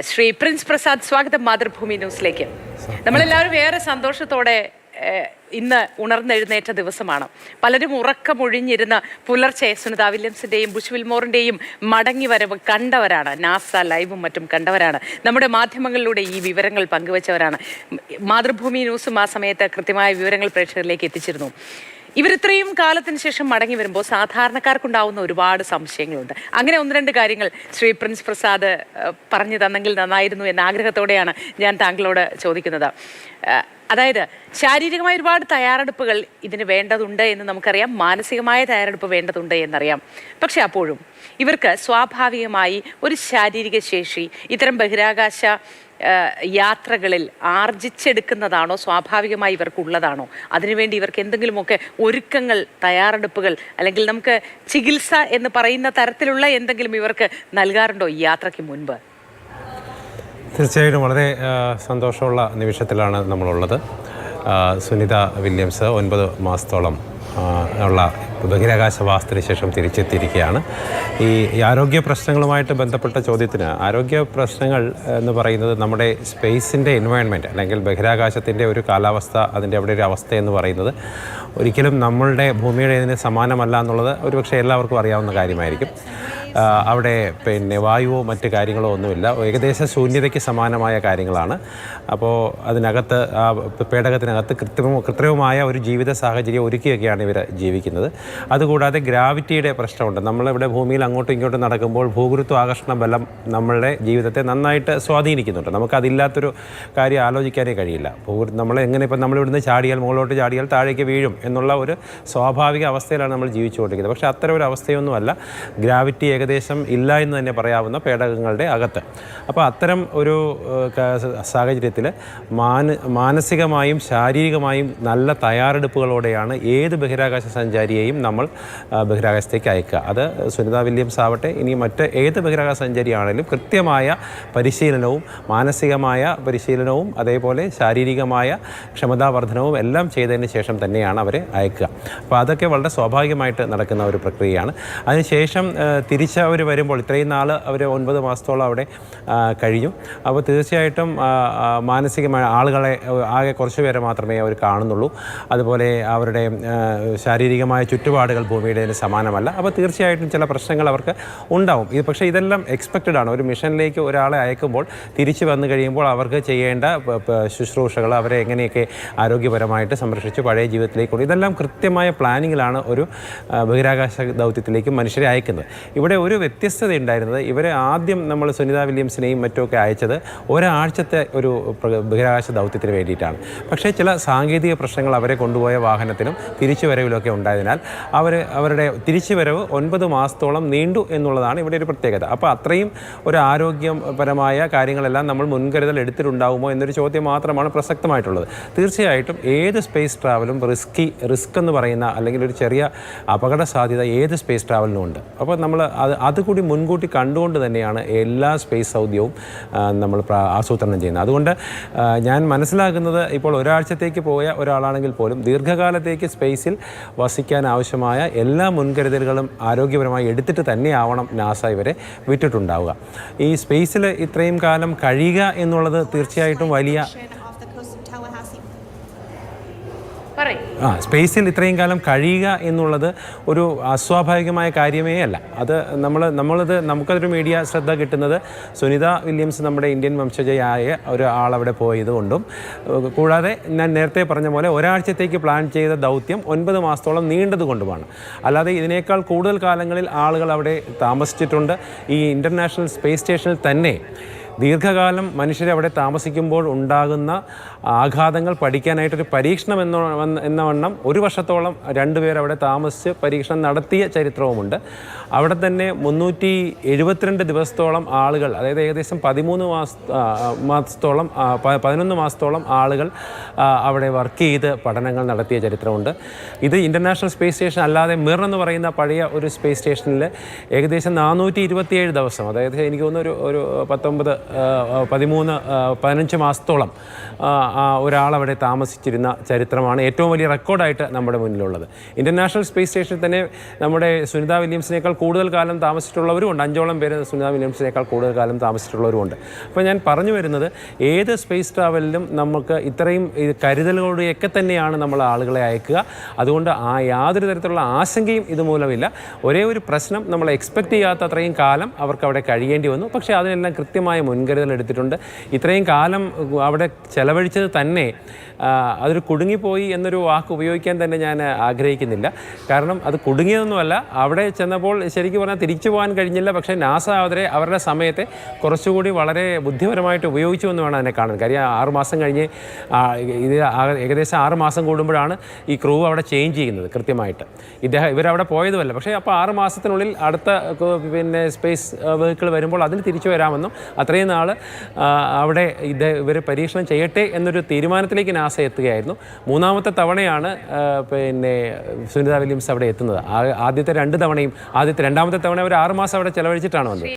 Shri Prince Prasad സ്വാഗതം മാതൃഭൂമി ന്യൂസിലേക്ക്. നമ്മളെല്ലാവരും ഏറെ സന്തോഷത്തോടെ ഇന്ന് ഉണർന്നെഴുന്നേറ്റ ദിവസമാണ്. പലരും ഉറക്കമൊഴിഞ്ഞിരുന്ന പുലർച്ചെ സുനിത വില്യംസിന്റെയും ബുഷ് വിൽമോറിന്റെയും മടങ്ങി വരവ് കണ്ടവരാണ്. നാസ ലൈവും മറ്റും കണ്ടവരാണ്. നമ്മുടെ മാധ്യമങ്ങളിലൂടെ ഈ വിവരങ്ങൾ പങ്കുവച്ചവരാണ്. മാതൃഭൂമി ന്യൂസും ആ സമയത്ത് കൃത്യമായ വിവരങ്ങൾ പ്രേക്ഷകരിലേക്ക് എത്തിച്ചിരുന്നു. ഇവരിത്രയും കാലത്തിന് ശേഷം മടങ്ങി വരുമ്പോൾ സാധാരണക്കാർക്കുണ്ടാവുന്ന ഒരുപാട് സംശയങ്ങളുണ്ട്. അങ്ങനെ ഒന്ന് രണ്ട് കാര്യങ്ങൾ ശ്രീ പ്രിൻസ് പ്രസാദ് പറഞ്ഞു തന്നെങ്കിൽ നന്നായിരുന്നു എന്ന ആഗ്രഹത്തോടെയാണ് ഞാൻ താങ്കളോട് ചോദിക്കുന്നത്. അതായത് ശാരീരികമായ ഒരുപാട് തയ്യാറെടുപ്പുകൾ ഇതിന് വേണ്ടതുണ്ട് എന്ന് നമുക്കറിയാം. മാനസികമായ തയ്യാറെടുപ്പ് വേണ്ടതുണ്ട് എന്നറിയാം. പക്ഷെ അപ്പോഴും ഇവർക്ക് സ്വാഭാവികമായി ഒരു ശാരീരിക ശേഷി ഇത്തരം ബഹിരാകാശ യാത്രകളിൽ ആർജിച്ചെടുക്കുന്നതാണോ സ്വാഭാവികമായി ഇവർക്കുള്ളതാണോ? അതിനുവേണ്ടി ഇവർക്ക് എന്തെങ്കിലുമൊക്കെ ഒരുക്കങ്ങൾ തയ്യാറെടുപ്പുകൾ അല്ലെങ്കിൽ നമുക്ക് ചികിത്സ എന്ന് പറയുന്ന തരത്തിലുള്ള എന്തെങ്കിലും ഇവർക്ക് നൽകാറുണ്ടോ ഈ യാത്രയ്ക്ക് മുൻപ്? തീർച്ചയായിട്ടും വളരെ സന്തോഷമുള്ള നിമിഷത്തിലാണ് നമ്മളുള്ളത്. സുനിത വില്യംസ് ഒൻപത് മാസത്തോളം ഉള്ള ബഹിരാകാശ വാസത്തിന് ശേഷം തിരിച്ചെത്തിയിരിക്കുകയാണ്. ഈ ആരോഗ്യ പ്രശ്നങ്ങളുമായിട്ട് ബന്ധപ്പെട്ട ചോദ്യത്തിന് ആരോഗ്യ പ്രശ്നങ്ങൾ എന്ന് പറയുന്നത് നമ്മുടെ സ്പേസിന്റെ എൻവയോൺമെന്റ് അല്ലെങ്കിൽ ബഹിരാകാശത്തിന്റെ ഒരു കാലാവസ്ഥ അതിന്റെ അവിടെ ഒരു അവസ്ഥ എന്ന് പറയുന്നത് ഒരിക്കലും നമ്മളുടെ ഭൂമിയുടെ ഇതിന് സമാനമല്ല എന്നുള്ളത് ഒരുപക്ഷെ എല്ലാവർക്കും അറിയാവുന്ന കാര്യമായിരിക്കും. അവിടെ പിന്നെ വായുവോ മറ്റ് കാര്യങ്ങളോ ഒന്നുമില്ല. ഏകദേശം ശൂന്യതയ്ക്ക് സമാനമായ കാര്യങ്ങളാണ്. അപ്പോൾ അതിനകത്ത് ആ പേടകത്തിനകത്ത് കൃത്രിമ കൃത്രിമമായ ഒരു ജീവിത സാഹചര്യം ഒരുക്കിയൊക്കെയാണ് ഇവർ ജീവിക്കുന്നത്. അതുകൂടാതെ ഗ്രാവിറ്റിയുടെ പ്രശ്നമുണ്ട്. നമ്മളിവിടെ ഭൂമിയിൽ അങ്ങോട്ടും ഇങ്ങോട്ടും നടക്കുമ്പോൾ ഭൂഗുരുത്വ ആകർഷണ ബലം നമ്മളുടെ ജീവിതത്തെ നന്നായിട്ട് സ്വാധീനിക്കുന്നുണ്ട്. നമുക്കതില്ലാത്തൊരു കാര്യം ആലോചിക്കാനേ കഴിയില്ല. ഭൂഗുരു നമ്മൾ എങ്ങനെ ഇപ്പം നമ്മളിവിടുന്ന് ചാടിയാൽ മുകളിലോട്ട് ചാടിയാൽ താഴേക്ക് വീഴും എന്നുള്ള ഒരു സ്വാഭാവിക അവസ്ഥയിലാണ് നമ്മൾ ജീവിച്ചുകൊണ്ടിരിക്കുന്നത്. പക്ഷേ അത്തരം ഒരു അവസ്ഥയൊന്നുമല്ല. ഗ്രാവിറ്റി ഇല്ല എന്ന് തന്നെ പറയാവുന്ന പേടകങ്ങളുടെ അകത്ത്. അപ്പോൾ അത്തരം ഒരു സാഹചര്യത്തിൽ മാന മാനസികമായും ശാരീരികമായും നല്ല തയ്യാറെടുപ്പുകളോടെയാണ് ഏത് ബഹിരാകാശ സഞ്ചാരിയെയും നമ്മൾ ബഹിരാകാശത്തേക്ക് അയക്കുക. അത് സുനിത വില്യംസ് ആവട്ടെ ഇനി മറ്റ് ഏത് ബഹിരാകാശ സഞ്ചാരിയാണെങ്കിലും കൃത്യമായ പരിശീലനവും മാനസികമായ പരിശീലനവും അതേപോലെ ശാരീരികമായ ക്ഷമതാവർദ്ധനവും എല്ലാം ചെയ്തതിന് ശേഷം തന്നെയാണ് അവരെ അയക്കുക. അപ്പോൾ അതൊക്കെ വളരെ സ്വാഭാവികമായിട്ട് നടക്കുന്ന ഒരു പ്രക്രിയയാണ്. അതിനുശേഷം ആ, തിരിച്ച് അവർ വരുമ്പോൾ ഇത്രയും നാൾ അവർ ഒൻപത് മാസത്തോളം അവിടെ കഴിഞ്ഞു. അപ്പോൾ തീർച്ചയായിട്ടും മാനസികമായ ആളുകളെ ആകെ കുറച്ച് പേരെ മാത്രമേ അവർ കാണുന്നുള്ളൂ. അതുപോലെ അവരുടെ ശാരീരികമായ ചുറ്റുപാടുകൾ ഭൂമിയുടെ സമാനമല്ല. അപ്പോൾ തീർച്ചയായിട്ടും ചില പ്രശ്നങ്ങൾ അവർക്ക് ഉണ്ടാവും. ഇത് പക്ഷേ ഇതെല്ലാം എക്സ്പെക്റ്റഡ് ആണ്. ഒരു മിഷനിലേക്ക് ഒരാളെ അയക്കുമ്പോൾ തിരിച്ചു വന്നു കഴിയുമ്പോൾ അവർക്ക് ചെയ്യേണ്ട ശുശ്രൂഷകൾ അവരെ എങ്ങനെയൊക്കെ ആരോഗ്യപരമായിട്ട് സംരക്ഷിച്ച് പഴയ ജീവിതത്തിലേക്ക് കൊണ്ട് ഇതെല്ലാം കൃത്യമായ പ്ലാനിങ്ങിലാണ് ഒരു ബഹിരാകാശ ദൗത്യത്തിലേക്ക് മനുഷ്യരെ അയക്കുന്നത്. ഇവിടെ ഒരു വ്യത്യസ്തത ഉണ്ടായിരുന്നത് ഇവരെ ആദ്യം നമ്മൾ സുനിത വില്യംസിനെയും മറ്റുമൊക്കെ അയച്ചത് ഒരാഴ്ചത്തെ ഒരു ബഹിരാകാശ ദൗത്യത്തിന് വേണ്ടിയിട്ടാണ്. പക്ഷേ ചില സാങ്കേതിക പ്രശ്നങ്ങൾ അവരെ കൊണ്ടുപോയ വാഹനത്തിലും തിരിച്ചുവരവിലൊക്കെ ഉണ്ടായതിനാൽ അവർ അവരുടെ തിരിച്ചുവരവ് ഒൻപത് മാസത്തോളം നീണ്ടു എന്നുള്ളതാണ് ഇവിടെ ഒരു പ്രത്യേകത. അപ്പോൾ അത്രയും ഒരു ആരോഗ്യപരമായ കാര്യങ്ങളെല്ലാം നമ്മൾ മുൻകരുതൽ എടുത്തിട്ടുണ്ടാവുമോ എന്നൊരു ചോദ്യം മാത്രമാണ് പ്രസക്തമായിട്ടുള്ളത്. തീർച്ചയായിട്ടും ഏത് സ്പേസ് ട്രാവലും റിസ്കി റിസ്ക് എന്ന് പറയുന്ന അല്ലെങ്കിൽ ഒരു ചെറിയ അപകട സാധ്യത ഏത് സ്പേസ് ട്രാവലിനും ഉണ്ട് അപ്പോൾ നമ്മൾ അത് അതുകൂടി മുൻകൂട്ടി കണ്ടുകൊണ്ട് തന്നെയാണ് എല്ലാ സ്പേസ് സൗദ്യവും നമ്മൾ ആസൂത്രണം ചെയ്യുന്നത്. അതുകൊണ്ട് ഞാൻ മനസ്സിലാക്കുന്നത് ഇപ്പോൾ ഒരാഴ്ചത്തേക്ക് പോയ ഒരാളാണെങ്കിൽ പോലും ദീർഘകാലത്തേക്ക് സ്പേസിൽ വസിക്കാൻ ആവശ്യമായ എല്ലാ മുൻകരുതലുകളും ആരോഗ്യപരമായി എടുത്തിട്ട് തന്നെയാവണം നാസ ഇവരെ വിട്ടിട്ടുണ്ടാവുക. ഈ സ്പേസിൽ ഇത്രയും കാലം കഴിയുക എന്നുള്ളത് തീർച്ചയായിട്ടും വലിയ ആ സ്പേസിൽ ഇത്രയും കാലം കഴിയുക എന്നുള്ളത് ഒരു അസ്വാഭാവികമായ കാര്യമേ അല്ല. അത് നമ്മൾ നമ്മളത് നമുക്കതൊരു മീഡിയ ശ്രദ്ധ കിട്ടുന്നത് സുനിത വില്യംസ് നമ്മുടെ ഇന്ത്യൻ വംശജയായ ഒരു ആളവിടെ പോയതുകൊണ്ടും കൊണ്ടും കൂടാതെ ഞാൻ നേരത്തെ പറഞ്ഞ പോലെ ഒരാഴ്ചത്തേക്ക് പ്ലാൻ ചെയ്ത ദൗത്യം ഒൻപത് മാസത്തോളം നീണ്ടതുകൊണ്ടുമാണ് അല്ലാതെ ഇതിനേക്കാൾ കൂടുതൽ കാലങ്ങളിൽ ആളുകൾ അവിടെ താമസിച്ചിട്ടുണ്ട്. ഈ ഇന്റർനാഷണൽ സ്പേസ് സ്റ്റേഷനിൽ തന്നെ ദീർഘകാലം മനുഷ്യരെ അവിടെ താമസിക്കുമ്പോൾ ഉണ്ടാകുന്ന ആഘാതങ്ങൾ പഠിക്കാനായിട്ടൊരു പരീക്ഷണം എന്ന എന്ന വണ്ണം ഒരു വർഷത്തോളം രണ്ടുപേർ അവിടെ താമസിച്ച് പരീക്ഷണം നടത്തിയ ചരിത്രവുമുണ്ട്. അവിടെ തന്നെ മുന്നൂറ്റി എഴുപത്തിരണ്ട് ദിവസത്തോളം ആളുകൾ അതായത് ഏകദേശം പതിമൂന്ന് മാസ മാസത്തോളം പതിനൊന്ന് മാസത്തോളം ആളുകൾ അവിടെ വർക്ക് ചെയ്ത് പഠനങ്ങൾ നടത്തിയ ചരിത്രമുണ്ട്. ഇത് ഇന്റർനാഷണൽ സ്പേസ് സ്റ്റേഷൻ അല്ലാതെ മിർ എന്ന് പറയുന്ന പഴയ ഒരു സ്പേസ് സ്റ്റേഷനിൽ ഏകദേശം നാനൂറ്റി ഇരുപത്തിയേഴ് ദിവസം അതായത് എനിക്ക് തോന്നുന്നു ഒരു ഒരു പത്തൊമ്പത് പതിമൂന്ന് പതിനഞ്ച് മാസത്തോളം ഒരാളവിടെ താമസിച്ചിരുന്ന ചരിത്രമാണ് ഏറ്റവും വലിയ റെക്കോർഡായിട്ട് നമ്മുടെ മുന്നിലുള്ളത്. ഇന്റർനാഷണൽ സ്പേസ് സ്റ്റേഷനിൽ തന്നെ നമ്മുടെ സുനിത വില്യംസിനേക്കാൾ കൂടുതൽ കാലം താമസിച്ചിട്ടുള്ളവരും ഉണ്ട്. അഞ്ചോളം പേര് സുനിത വില്യംസിനേക്കാൾ കൂടുതൽ കാലം താമസിച്ചിട്ടുള്ളവരും ഉണ്ട്. അപ്പോൾ ഞാൻ പറഞ്ഞു വരുന്നത് ഏത് സ്പേസ് ട്രാവലിലും നമുക്ക് ഇത്രയും കരുതലുകളുടെയൊക്കെ തന്നെയാണ് നമ്മൾ ആളുകളെ അയക്കുക. അതുകൊണ്ട് ആ യാതൊരു തരത്തിലുള്ള ആശങ്കയും ഇതുമൂലമില്ല. ഒരേ ഒരു പ്രശ്നം നമ്മൾ എക്സ്പെക്ട് ചെയ്യാത്ത അത്രയും കാലം അവർക്ക് അവിടെ കഴിയേണ്ടി വന്നു. പക്ഷേ അതിനെല്ലാം കൃത്യമായ മുൻകരുതൽ എടുത്തിട്ടുണ്ട്. ഇത്രയും കാലം അവിടെ ചെലവഴിച്ചത് തന്നെ അതൊരു കുടുങ്ങിപ്പോയി എന്നൊരു വാക്ക് ഉപയോഗിക്കാൻ തന്നെ ഞാൻ ആഗ്രഹിക്കുന്നില്ല. കാരണം അത് കുടുങ്ങിയതൊന്നുമല്ല അവിടെ ചെന്നപ്പോൾ ശരിക്കും പറഞ്ഞാൽ തിരിച്ചു പോകാൻ കഴിഞ്ഞില്ല. പക്ഷേ നാസ അവരെ അവരുടെ സമയത്തെ കുറച്ചുകൂടി വളരെ ബുദ്ധിപരമായിട്ട് ഉപയോഗിച്ചു എന്ന് വേണം അതിനെ കാണാൻ. കാര്യം ആറ് മാസം കഴിഞ്ഞ് ഇത് ഏകദേശം ആറ് മാസം കൂടുമ്പോഴാണ് ഈ ക്രൂ അവിടെ ചേഞ്ച് ചെയ്യുന്നത് കൃത്യമായിട്ട്. ഇദ്ദേഹം ഇവരവിടെ പോയതുമല്ല. പക്ഷേ അപ്പോൾ ആറ് മാസത്തിനുള്ളിൽ അടുത്ത പിന്നെ സ്പേസ് വെഹിക്കിൾ വരുമ്പോൾ അതിന് തിരിച്ചു വരാമെന്നും അത്രയും നാൾ അവിടെ ഇത് ഇവർ പരീക്ഷണം ചെയ്യട്ടെ എന്നൊരു തീരുമാനത്തിലേക്ക് നാസ എത്തുകയായിരുന്നു. മൂന്നാമത്തെ തവണയാണ് പിന്നെ സുനിത വില്യംസ് അവിടെ എത്തുന്നത്. ആദ്യത്തെ രണ്ട് തവണയും ആദ്യത്തെ രണ്ടാമത്തെ തവണ അവർ ആറുമാസം അവിടെ ചെലവഴിച്ചിട്ടാണ് വന്നത്.